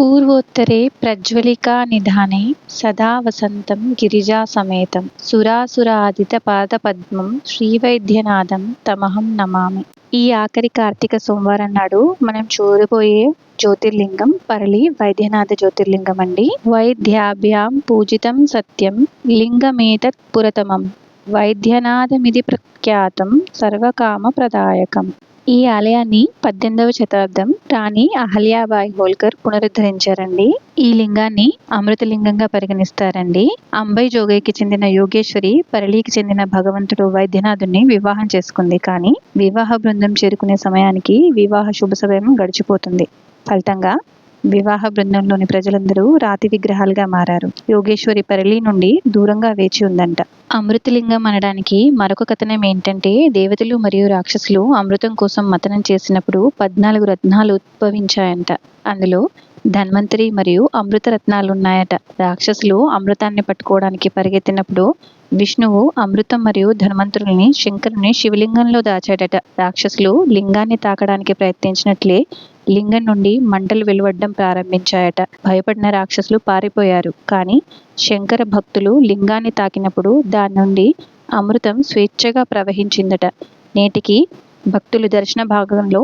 పూర్వోత్తరే ప్రజ్వలికానిధానే సదా వసంతం గిరిజాసమేతం సురాసురాదితపాదపద్మం శ్రీవైద్యనాథం తమహం నమామి ఈ ఆఖరి కార్తీక సోమవారం నాడు మనం చూడబోయే జ్యోతిర్లింగం పరళి వైద్యనాథ జ్యోతిర్లింగం అండి వైద్యాభ్యాం పూజితం సత్యం లింగమేతత్ పురతమం వైద్యనాథమిది ప్రఖ్యాతం సర్వకామ ప్రదాయకం. ఈ ఆలయాన్ని పద్దెనిమిదవ శతాబ్దం రాణి అహల్యాబాయి హోల్కర్ పునరుద్ధరించారండి. ఈ లింగాన్ని అమృతలింగంగా పరిగణిస్తారండి. అంబై జోగయ్యకి చెందిన యోగేశ్వరి పరళీకి చెందిన భగవంతుడు వైద్యనాథుని వివాహం చేసుకుంది. కానీ వివాహ బృందం చేరుకునే సమయానికి వివాహ శుభ సమయం గడిచిపోతుంది. ఫలితంగా వివాహ బృందంలోని ప్రజలందరూ రాతి విగ్రహాలుగా మారారు. యోగేశ్వరి పరళి నుండి దూరంగా వేచి ఉందంట. అమృతలింగం అనడానికి మరొక కథనం ఏంటంటే దేవతలు మరియు రాక్షసులు అమృతం కోసం మతనం చేసినప్పుడు పద్నాలుగు రత్నాలు ఉద్భవించాయంట. అందులో ధన్వంతరి మరియు అమృత రత్నాలు ఉన్నాయట రాక్షసులు అమృతాన్ని పట్టుకోవడానికి పరిగెత్తినప్పుడు విష్ణువు అమృతం మరియు ధన్వంతరుల్ని శంకరుని శివలింగంలో దాచాడట. రాక్షసులు లింగాన్ని తాకడానికి ప్రయత్నించినట్లే లింగం నుండి మంటలు వెలువడడం ప్రారంభించాయట. భయపడిన రాక్షసులు పారిపోయారు. కానీ శంకర భక్తులు లింగాన్ని తాకినప్పుడు దాని నుండి అమృతం స్వేచ్ఛగా ప్రవహించిందట. నేటికి భక్తులు దర్శన భాగంలో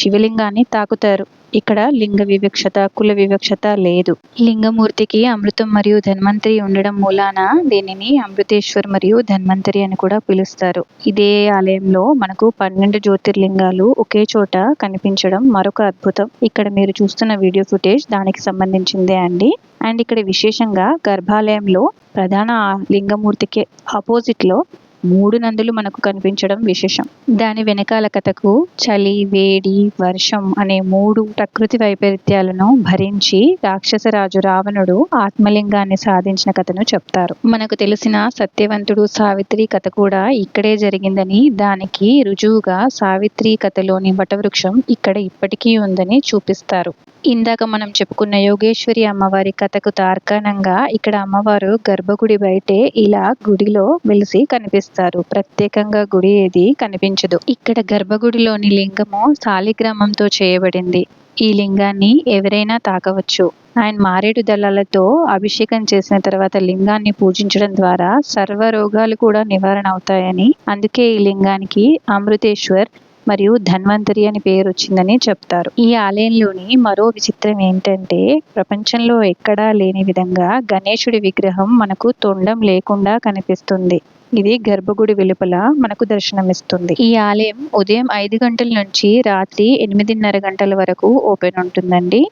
శివలింగాన్ని తాకుతారు. ఇక్కడ లింగ వివక్షత కుల వివక్షత లేదు. లింగమూర్తికి అమృతం మరియు ధన్వంతరి ఉండడం మూలాన దీనిని అమృతేశ్వర్ మరియు ధన్వంతరి అని కూడా పిలుస్తారు. ఇదే ఆలయంలో మనకు పన్నెండు జ్యోతిర్లింగాలు ఒకే చోట కనిపించడం మరొక అద్భుతం. ఇక్కడ మీరు చూస్తున్న వీడియో ఫుటేజ్ దానికి సంబంధించిందే అండి. అండ్ ఇక్కడ విశేషంగా గర్భాలయంలో ప్రధాన లింగమూర్తికి ఆపోజిట్లో మూడు నందులు మనకు కనిపించడం విశేషం. దాని వెనకాల కథకు చలి వేడి వర్షం అనే మూడు ప్రకృతి వైపరీత్యాలను భరించి రాక్షసరాజు రావణుడు ఆత్మలింగాన్ని సాధించిన కథను చెప్తారు. మనకు తెలిసిన సత్యవంతుడు సావిత్రి కథ కూడా ఇక్కడే జరిగిందని దానికి రుజువుగా సావిత్రి కథలోని వటవృక్షం ఇక్కడ ఇప్పటికీ ఉందని చూపిస్తారు. ఇందాక మనం చెప్పుకున్న యోగేశ్వరి అమ్మవారి కథకు తార్కాణంగా ఇక్కడ అమ్మవారు గర్భగుడి బయటే ఇలా గుడిలో వెలిసి కనిపిస్తారు. ప్రత్యేకంగా గుడి ఏది కనిపించదు. ఇక్కడ గర్భగుడిలోని లింగము సాలిగ్రామంతో చేయబడింది. ఈ లింగాన్ని ఎవరైనా తాకవచ్చు. ఆయన మారేడు దళాలతో అభిషేకం చేసిన తర్వాత లింగాన్ని పూజించడం ద్వారా సర్వ రోగాలు కూడా నివారణ అవుతాయని అందుకే ఈ లింగానికి అమృతేశ్వర్ మరియు ధన్వంతరి అని పేరు వచ్చిందని చెప్తారు. ఈ ఆలయంలోని మరో విచిత్రం ఏంటంటే ప్రపంచంలో ఎక్కడా లేని విధంగా గణేశుడి విగ్రహం మనకు తొండం లేకుండా కనిపిస్తుంది. ఇది గర్భగుడి వెలుపల మనకు దర్శనమిస్తుంది. ఈ ఆలయం ఉదయం ఐదు గంటల నుంచి రాత్రి ఎనిమిదిన్నర గంటల వరకు ఓపెన్ ఉంటుందండి.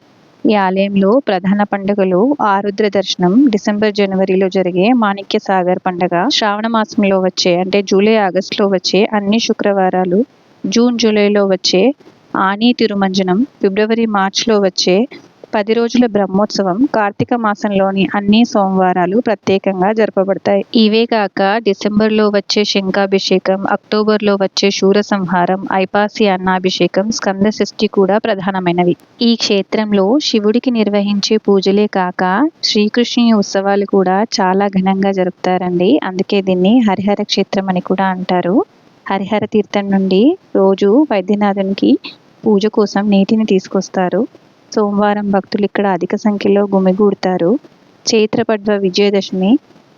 ఈ ఆలయంలో ప్రధాన పండుగలు ఆరుద్ర దర్శనం డిసెంబర్ జనవరిలో జరిగే మాణిక్య సాగర్ పండుగ శ్రావణ మాసంలో వచ్చే అంటే జూలై ఆగస్టులో వచ్చే అన్ని శుక్రవారాలు జూన్ జూలైలో వచ్చే ఆనీ తిరుమంజనం ఫిబ్రవరి మార్చ్లో వచ్చే పది రోజుల బ్రహ్మోత్సవం కార్తీక మాసంలోని అన్ని సోమవారాలు ప్రత్యేకంగా జరపబడతాయి. ఇవే కాక డిసెంబర్లో వచ్చే శంఖాభిషేకం అక్టోబర్లో వచ్చే శూర సంహారం ఐపాసి అన్నాభిషేకం స్కంద షష్ఠి కూడా ప్రధానమైనవి. ఈ క్షేత్రంలో శివుడికి నిర్వహించే పూజలే కాక శ్రీకృష్ణుని ఉత్సవాలు కూడా చాలా ఘనంగా జరుపుతారండి. అందుకే దీన్ని హరిహర క్షేత్రం అని కూడా అంటారు. హరిహర తీర్థం నుండి రోజు వైద్యనాథునికి పూజ కోసం నీటిని తీసుకొస్తారు. సోమవారం భక్తులు ఇక్కడ అధిక సంఖ్యలో గుమిగూడతారు. చైత్రపడ్వ విజయదశమి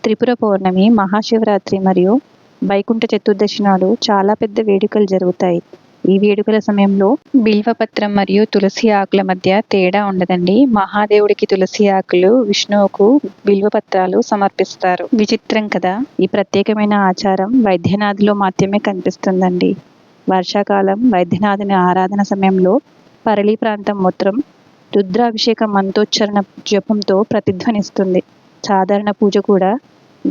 త్రిపుర పౌర్ణమి మహాశివరాత్రి మరియు వైకుంఠ చతుర్దశి నాడు చాలా పెద్ద వేడుకలు జరుగుతాయి. ఈ వేడుకల సమయంలో బిల్వపత్రం మరియు తులసి ఆకుల మధ్య తేడా ఉండదండి. మహాదేవుడికి తులసి ఆకులు విష్ణువుకు బిల్వపత్రాలు సమర్పిస్తారు. విచిత్రం కదా! ఈ ప్రత్యేకమైన ఆచారం వైద్యనాథిలో మాత్రమే కనిపిస్తుందండి. వర్షాకాలం వైద్యనాథుని ఆరాధన సమయంలో పరళి ప్రాంతం మూత్రం రుద్రాభిషేక మంత్రోచ్చరణ జపంతో ప్రతిధ్వనిస్తుంది. సాధారణ పూజ కూడా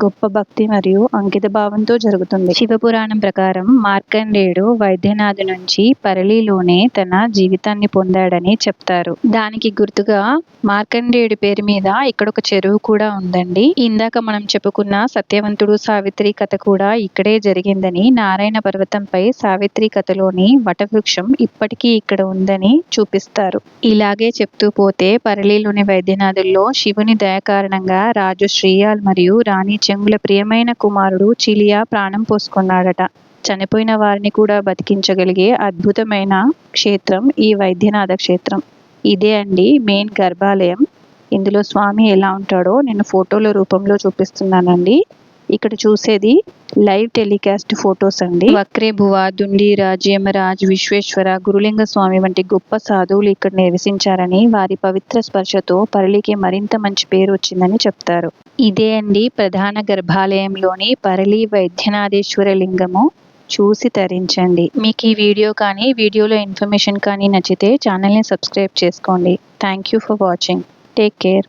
గొప్ప భక్తి మరియు అంకిత భావంతో జరుగుతుంది. శివపురాణం ప్రకారం మార్కండేయుడు వైద్యనాథు నుంచి పరళిలోనే తన జీవితాన్ని పొందాడని చెప్తారు. దానికి గుర్తుగా మార్కండేయుడి పేరు మీద ఇక్కడ ఒక చెరువు కూడా ఉందండి. ఇందాక మనం చెప్పుకున్న సత్యవంతుడు సావిత్రి కథ కూడా ఇక్కడే జరిగిందని నారాయణ పర్వతంపై సావిత్రి కథలోని వటవృక్షం ఇప్పటికీ ఇక్కడ ఉందని చూపిస్తారు. ఇలాగే చెప్తూ పోతే పరళిలోని వైద్యనాథుల్లో శివుని దయ కారణంగా రాజు శ్రీయాల్ మరియు రాణి చెంగుల ప్రియమైన కుమారుడు చిలియా ప్రాణం పోసుకున్నాడట. చనిపోయిన వారిని కూడా బతికించగలిగే అద్భుతమైన క్షేత్రం ఈ వైద్యనాథ క్షేత్రం. ఇదే అండి మెయిన్ గర్భాలయం. ఇందులో స్వామి ఎలా ఉంటాడో నేను ఫోటోల రూపంలో చూపిస్తున్నానండి. ఇక్కడ చూసేది లైవ్ టెలికాస్ట్ ఫొటోస్ అండి. వక్రే భువ దుండిరాజ్ యమరాజ్ విశ్వేశ్వర గురులింగ స్వామి వంటి గొప్ప సాధువులు ఇక్కడ నివసించారని వారి పవిత్ర స్పర్శతో పరళికి మరింత మంచి పేరు వచ్చిందని చెప్తారు. ఇదే అండి ప్రధాన గర్భాలయంలోని పరళి వైద్యనాథేశ్వర లింగము. చూసి తరించండి. మీకు ఈ వీడియో కానీ వీడియోలో ఇన్ఫర్మేషన్ కానీ నచ్చితే ఛానల్ని సబ్స్క్రైబ్ చేసుకోండి. Thank you for watching. Take care.